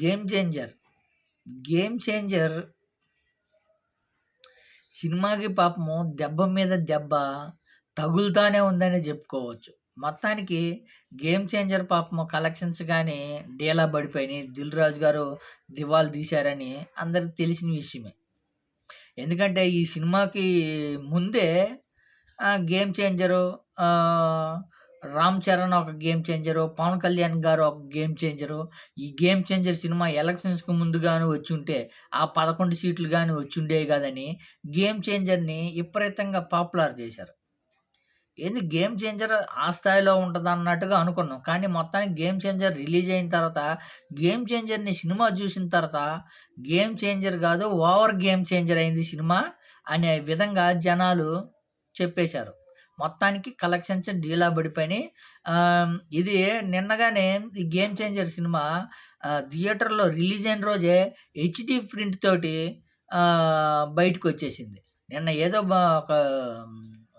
Game changer game changer సినిమాకి పాపము దెబ్బ మీద దెబ్బ తగులుతానే ఉందని చెప్పుకోవచ్చు. మొత్తానికి గేమ్ చేంజర్ పాపము కలెక్షన్స్ కానీ డీలా పడిపోయినాయి. దిల్ రాజు గారు దివాలు తీశారని అందరికి తెలిసిన విషయమే. ఎందుకంటే ఈ సినిమాకి ముందే గేమ్ చేంజరు రామ్ చరణ్ ఒక గేమ్ చేంజరు పవన్ కళ్యాణ్ గారు ఒక గేమ్ చేంజరు. ఈ గేమ్ చేంజర్ సినిమా ఎలక్షన్స్కి ముందుగాను వచ్చి ఉంటే ఆ పదకొండు సీట్లు కానీ వచ్చిండేవి కాదని గేమ్ చేంజర్ని విపరీతంగా పాపులర్ చేశారు. ఏంది గేమ్ చేంజర్ ఆ స్థాయిలో ఉంటుంది అన్నట్టుగా అనుకున్నాం. కానీ మొత్తానికి గేమ్ చేంజర్ రిలీజ్ అయిన తర్వాత గేమ్ చేంజర్ని సినిమా చూసిన తర్వాత గేమ్ చేంజర్ కాదు ఓవర్ గేమ్ చేంజర్ అయింది సినిమా అనే విధంగా జనాలు చెప్పేశారు. మొత్తానికి కలెక్షన్స్ డీలా పడిపోయినాయి. ఇది నిన్నగానే ఈ గేమ్ చేంజర్ సినిమా థియేటర్లో రిలీజ్ అయిన రోజే హెచ్డి ప్రింట్ తోటి బయటకు వచ్చేసింది. నిన్న ఏదో ఒక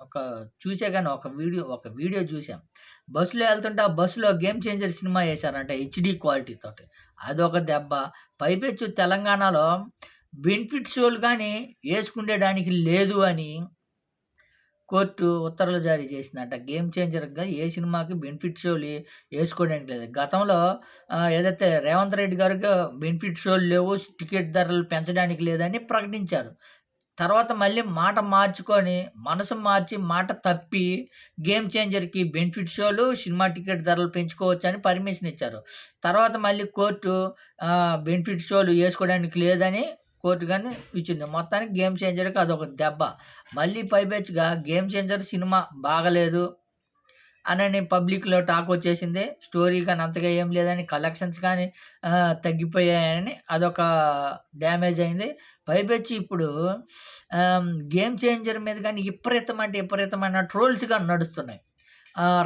ఒక చూసే కానీ ఒక వీడియో ఒక వీడియో చూసాం బస్సులో వెళ్తుంటే ఆ బస్సులో గేమ్ చేంజర్ సినిమా వేశారంట హెచ్డి క్వాలిటీ తోటి. అదొక దెబ్బ. పైపెచ్చు తెలంగాణలో బెనిఫిట్ షోలు కానీ వేసుకునేడానికి లేదు అని కోర్టు ఉత్తర్వులు జారీ చేసిందంట. గేమ్ చేంజర్గా ఏ సినిమాకి బెనిఫిట్ షోలు వేసుకోవడానికి లేదు. గతంలో ఏదైతే రేవంత్ రెడ్డి గారికి బెనిఫిట్ షోలు లేవు టికెట్ ధరలు పెంచడానికి లేదని ప్రకటించారు. తర్వాత మళ్ళీ మాట మార్చుకొని మనసు మార్చి మాట తప్పి గేమ్ చేంజర్కి బెనిఫిట్ షోలు సినిమా టికెట్ ధరలు పెంచుకోవచ్చు అని పర్మిషన్ ఇచ్చారు. తర్వాత మళ్ళీ కోర్టు బెనిఫిట్ షోలు వేసుకోవడానికి లేదని కోర్టు కానీ ఇచ్చింది. మొత్తానికి గేమ్ చేంజర్కి అదొక దెబ్బ. మళ్ళీ పైపెచ్చుగా గేమ్ చేంజర్ సినిమా బాగలేదు అని పబ్లిక్లో టాక్ వచ్చేసింది. స్టోరీ కానీ అంతగా ఏం లేదని కలెక్షన్స్ కానీ తగ్గిపోయాయని అదొక డ్యామేజ్ అయింది. పైపెచ్చి ఇప్పుడు గేమ్ చేంజర్ మీద కానీ విపరీతం అంటే విపరీతమైన ట్రోల్స్గా నడుస్తున్నాయి.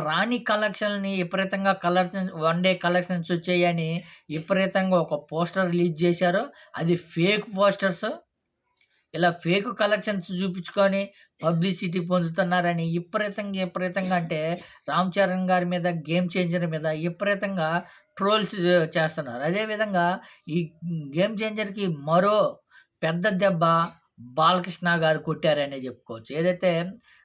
రాణి కలెక్షన్ని విపరీతంగా కలెక్షన్స్ వన్ డే కలెక్షన్స్ వచ్చాయని విపరీతంగా ఒక పోస్టర్ రిలీజ్ చేశారు. అది ఫేక్ పోస్టర్స్. ఇలా ఫేక్ కలెక్షన్స్ చూపించుకొని పబ్లిసిటీ పొందుతున్నారని విపరీతంగా విపరీతంగా అంటే రామ్ చరణ్ గారి మీద గేమ్ చేంజర్ మీద విపరీతంగా ట్రోల్స్ చేస్తున్నారు. అదేవిధంగా ఈ గేమ్ చేంజర్కి మరో పెద్ద దెబ్బ బాలకృష్ణ గారు కొట్టారనే చెప్పుకోవచ్చు. ఏదైతే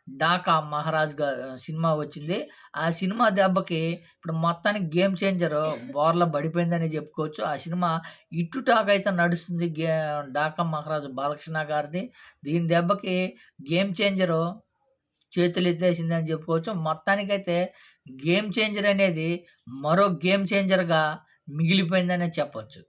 డాకా మహారాజ్ గారు సినిమా వచ్చింది ఆ సినిమా దెబ్బకి ఇప్పుడు మొత్తానికి గేమ్ చేంజర్ బోర్ల పడిపోయిందని చెప్పుకోవచ్చు. ఆ సినిమా ఇటు టాక్ అయితే నడుస్తుంది గే డాకా మహారాజు బాలకృష్ణ గారిది. దీని దెబ్బకి గేమ్ చేంజరు చేతులు ఎత్తేసింది అని చెప్పుకోవచ్చు. మొత్తానికైతే గేమ్ చేంజర్ అనేది మరో గేమ్ చేంజర్గా మిగిలిపోయిందనే చెప్పొచ్చు.